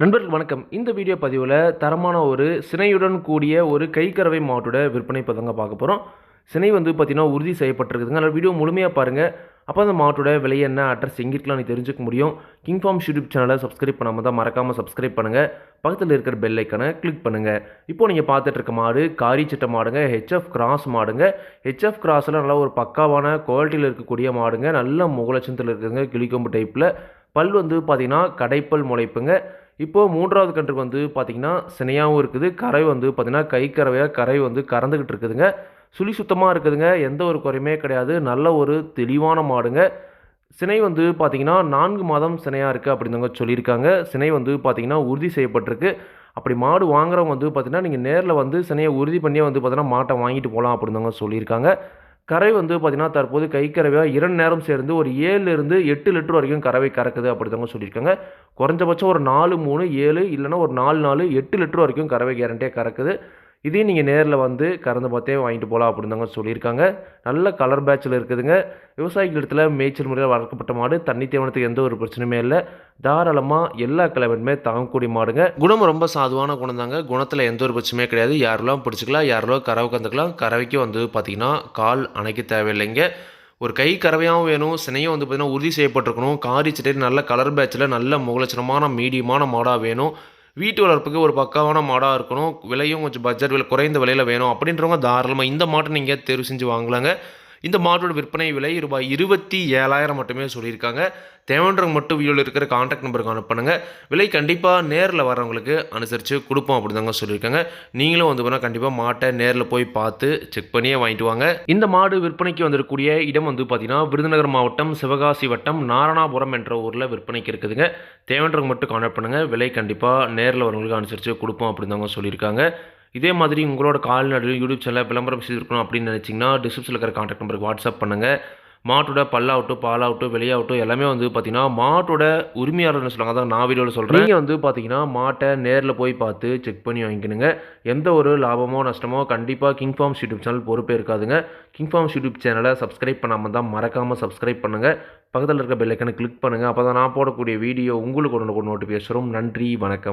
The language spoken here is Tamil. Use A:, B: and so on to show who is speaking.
A: நண்பர்கள் வணக்கம். இந்த வீடியோ பதிவில் தரமான ஒரு சினையுடன் கூடிய ஒரு கைக்கரவை மாட்டோட விற்பனை இப்போ தாங்க பார்க்க போகிறோம் சினை வந்து பார்த்திங்கன்னா உறுதி செய்யப்பட்டிருக்குதுங்க. அதனால் வீடியோ முழுமையாக பாருங்கள் அப்போ அந்த மாட்டோட விலை என்ன அட்ரஸ் எங்கிருக்கலாம் நீ தெரிஞ்சுக்க முடியும். கிங் ஃபார்ம் யூடியூப் சேனலை சப்ஸ்கிரைப் பண்ணாமல் தான் மறக்காமல் சப்ஸ்கிரைப் பண்ணுங்கள் பக்கத்தில் இருக்கிற பெல் ஐக்கனை கிளிக் பண்ணுங்கள் இப்போ நீங்கள் பார்த்துட்டு இருக்க மாடு காரி சிட்ட மாடுங்க ஹெச்எஃப் கிராஸ் மாடுங்க. ஹெச்எஃப் கிராஸில் நல்லா ஒரு பக்காவான குவாலிட்டியில் இருக்கக்கூடிய மாடுங்க. நல்ல முகலட்சத்தில் இருக்குதுங்க கிளிக்கொம்பு டைப்பில் பல் வந்து பார்த்திங்கன்னா கடைப்பல் முளைப்புங்க. இப்போது மூன்றாவது கன்றுக்கு வந்து பார்த்திங்கன்னா சினையாகவும் இருக்குது. கரை வந்து பார்த்திங்கன்னா கை கறவையாக கரை வந்து கறந்துக்கிட்டு இருக்குதுங்க. சுழி சுத்தமாக இருக்குதுங்க. எந்த ஒரு குறையுமே கிடையாது. நல்ல ஒரு தெளிவான மாடுங்க. சினை வந்து பார்த்திங்கன்னா நான்கு மாதம் சினையாக இருக்குது அப்படிங்க சொல்லியிருக்காங்க. சினை வந்து பார்த்திங்கன்னா உறுதி செய்யப்பட்டிருக்கு. அப்படி மாடு வாங்குறவங்க வந்து பார்த்திங்கன்னா நீங்கள் நேரில் வந்து சினையை உறுதி பண்ணியே வந்து பார்த்திங்கன்னா மாட்டை வாங்கிட்டு போகலாம் அப்படிங்க சொல்லியிருக்காங்க. கரை வந்து பார்த்திங்கன்னா தற்போது கை கறவையாக இரண்டு நேரம் சேர்ந்து ஒரு ஏழுலேருந்து எட்டு லிட்டர் வரைக்கும் கறவை கறக்குது அப்படிதாங்க சொல்லியிருக்காங்க. குறைஞ்சபட்சம் ஒரு நாலு மூணு ஏழு இல்லைன்னா ஒரு நாலு நாலு எட்டு லிட்டர் வரைக்கும் கறவை கேரண்டியாக கறக்குது. இதையும் நீங்கள் நேரில் வந்து கறந்து பார்த்தே வாங்கிட்டு போகலாம் அப்படின்னுங்க சொல்லியிருக்காங்க. நல்ல கலர் பேட்சில் இருக்குதுங்க. விவசாயிகள் இடத்துல மேய்ச்சல் முறையில் வளர்க்கப்பட்ட மாடு தண்ணி தேவனத்துக்கு எந்த ஒரு பிரச்சனையுமே இல்லை. தாராளமாக எல்லா கிளைமேட்டுமே தாங்கக்கூடிய மாடுங்க. குணம் ரொம்ப சாதுவான குணம் தாங்க. குணத்தில் எந்த ஒரு பிரச்சனையுமே கிடையாது. யாரெல்லாம் பிடிச்சிக்கலாம் யாரெல்லாம் கறவை கந்துக்கலாம் கறவைக்கு வந்து பார்த்திங்கன்னா கால் அணைக்க தேவையில்லைங்க. ஒரு கை கறவையாகவும் வேணும். சினையும் வந்து பார்த்திங்கன்னா உறுதி செய்யப்பட்டிருக்கணும். காரி சிட்டை நல்ல கலர் பேட்சில் நல்ல முகலட்சணமான மீடியமான மாடாக வேணும். வீட்டு வளர்ப்புக்கு ஒரு பக்காவான மாடாக இருக்கணும். விலையும் கொஞ்சம் பட்ஜெட் விலை குறைந்த விலையில் வேணும். அப்படின்றவங்க தாராளமாக இந்த மாட்டை நீங்கள் தேர்வு செஞ்சு வாங்கலாங்க. இந்த மாட்டோட விற்பனை விலை ரூபாய் இருபத்தி ஏழாயிரம் மட்டுமே சொல்லியிருக்காங்க. தேவைன்றவங்க மட்டும் வீடியோவில் இருக்கிற காண்டாக்ட் நம்பருக்கு அனுப்பணுங்க விலை கண்டிப்பாக நேரில் வரவங்களுக்கு அனுசரித்து கொடுப்போம் அப்படி தாங்க சொல்லியிருக்காங்க. நீங்களும் வந்து போனால் கண்டிப்பாக மாட்டை நேரில் போய் பார்த்து செக் பண்ணியே வாங்கிட்டு வாங்க. இந்த மாடு விற்பனைக்கு வந்திருக்கக்கூடிய இடம் வந்து பார்த்திங்கன்னா விருதுநகர் மாவட்டம் சிவகாசி வட்டம் நாரணாபுரம் என்ற ஊரில் விற்பனைக்கு இருக்குதுங்க. தேவைன்றவங்க மட்டும் காண்டாக்ட் பண்ணுங்கள் விலை கண்டிப்பாக நேரில் வரவங்களுக்கு அனுசரித்து கொடுப்போம் அப்படின்னு தாங்க சொல்லியிருக்காங்க. இதே மாதிரி உங்களோட கால்நடை யூடியூப் சேனலில் விளம்பரம் செய்திருக்கணும் அப்படின்னு நினச்சிங்கன்னா டிஸ்கிரிப்ஷனில் இருக்கிற காண்டாக்ட் நம்பருக்கு வாட்ஸ்அப் பண்ணுங்கள் மாட்டோட பல்லாகட்டும் பாலாகட்டும் வெளியாகட்டும் எல்லாமே வந்து பார்த்தீங்கன்னா மாட்டோட உரிமையாளர்னு சொல்லுவாங்க. அதான் நான் வீடியோவில் சொல்கிறேன் நீங்கள் வந்து பார்த்தீங்கன்னா மாட்டை நேரில் போய் பார்த்து செக் பண்ணி வாங்கிக்கணுங்க. எந்த ஒரு லாபமோ நஷ்டமோ கண்டிப்பாக கிங் ஃபார்ம்ஸ் யூடியூப் சேனல் பொறுப்பே இருக்காதுங்க. கிங் ஃபார்ம்ஸ் யூடியூப் சேனலை சப்ஸ்கிரைப் பண்ணாமல் தான் மறக்காமல் சப்ஸ்கிரைப் பண்ணுங்கள் பக்கத்தில் இருக்க பெல்லைக்கனை கிளிக் பண்ணுங்கள் அப்போ தான் நான் போடக்கூடிய வீடியோ உங்களுக்கு ஒன்று நோட்டிஃபிகேஷன் வரும். நன்றி வணக்கம்.